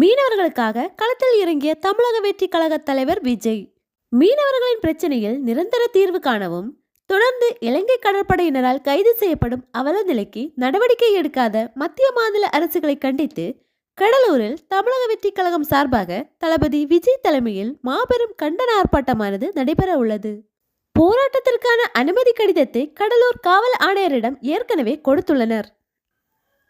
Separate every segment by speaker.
Speaker 1: மீனவர்களுக்காக களத்தில் இறங்கிய தமிழக வெற்றி கழக தலைவர் விஜய். மீனவர்களின் பிரச்சனையில் நிரந்தர தீர்வு காணவும் தொடர்ந்து இலங்கை கடற்படையினரால் கைது செய்யப்படும் அவல நிலைக்கு நடவடிக்கை எடுக்காத மத்திய மாநில அரசுகளை கண்டித்து கடலூரில் தமிழக வெற்றி கழகம் சார்பாக தளபதி விஜய் தலைமையில் மாபெரும் கண்டன ஆர்ப்பாட்டமானது நடைபெற உள்ளது. போராட்டத்திற்கான அனுமதி கடிதத்தை கடலூர் காவல் ஆணையரிடம் ஏற்கனவே கொடுத்துள்ளனர்.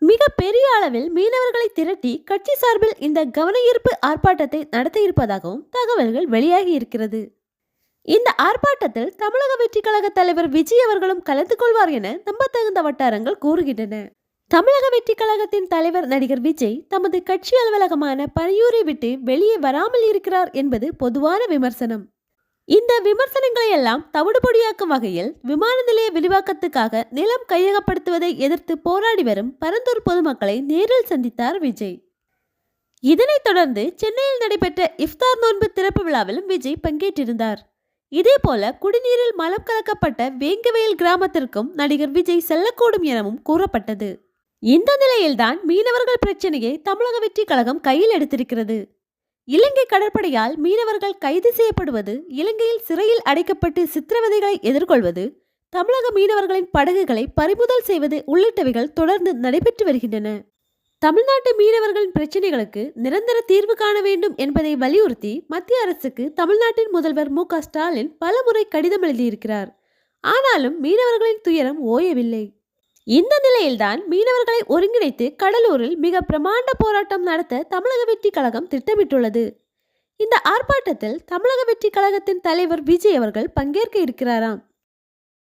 Speaker 1: மிக பெரிய அளவில் மீனவர்களை திரட்டி கட்சி சார்பில் இந்த கவனஈர்ப்பு ஆர்ப்பாட்டத்தை நடத்தியிருப்பதாகவும் தகவல்கள் வெளியாகி இருக்கிறது. இந்த ஆர்ப்பாட்டத்தில் தமிழக வெற்றி கழக தலைவர் விஜய் அவர்களும் கலந்து கொள்வார் என நம்பத்தகுந்த வட்டாரங்கள் கூறுகின்றன. தமிழக வெற்றி கழகத்தின் தலைவர் நடிகர் விஜய் தமது கட்சி அலுவலகமான பனையூரை விட்டு வெளியே வராமல் இருக்கிறார் என்பது பொதுவான விமர்சனம். இந்த விமர்சனங்களை எல்லாம் தவிடுபொடியாக்கும் வகையில் விமான நிலைய விரிவாக்கத்துக்காக நிலம் கையகப்படுத்துவதை எதிர்த்து போராடி வரும் பரந்தூர் பொதுமக்களை நேரில் சந்தித்தார் விஜய். இதனைத் தொடர்ந்து சென்னையில் நடைபெற்ற இஃப்தார் நோன்பு திறப்பு விழாவிலும் விஜய் பங்கேற்றிருந்தார். இதேபோல குடிநீரில் மலம் கலக்கப்பட்ட வேங்கவயல் கிராமத்திற்கும் நடிகர் விஜய் செல்லக்கூடும் எனவும் கூறப்பட்டது. இந்த நிலையில்தான் மீனவர்கள் பிரச்சனையை தமிழக வெற்றி கழகம் கையில் எடுத்திருக்கிறது. இலங்கை கடற்படையால் மீனவர்கள் கைது செய்யப்படுவது இலங்கையில் சிறையில் அடைக்கப்பட்டு சித்திரவதைகளை எதிர்கொள்வது தமிழக மீனவர்களின் படகுகளை பறிமுதல் செய்வது உள்ளிட்டவைகள் தொடர்ந்து நடைபெற்று வருகின்றன. தமிழ்நாட்டு மீனவர்களின் பிரச்சினைகளுக்கு நிரந்தர தீர்வு காண வேண்டும் என்பதை வலியுறுத்தி மத்திய அரசுக்கு தமிழ்நாட்டின் முதல்வர் மு க ஸ்டாலின் பலமுறை கடிதம் எழுதியிருக்கிறார். ஆனாலும் மீனவர்களின் துயரம் ஓயவில்லை. இந்த நிலையில்தான் மீனவர்களை ஒருங்கிணைத்து கடலூரில் மிக பிரமாண்ட போராட்டம் நடத்த தமிழக வெற்றி கழகம் திட்டமிட்டுள்ளது. இந்த ஆர்ப்பாட்டத்தில் தமிழக வெற்றி கழகத்தின் தலைவர் விஜய் அவர்கள் பங்கேற்க இருக்கிறாராம்.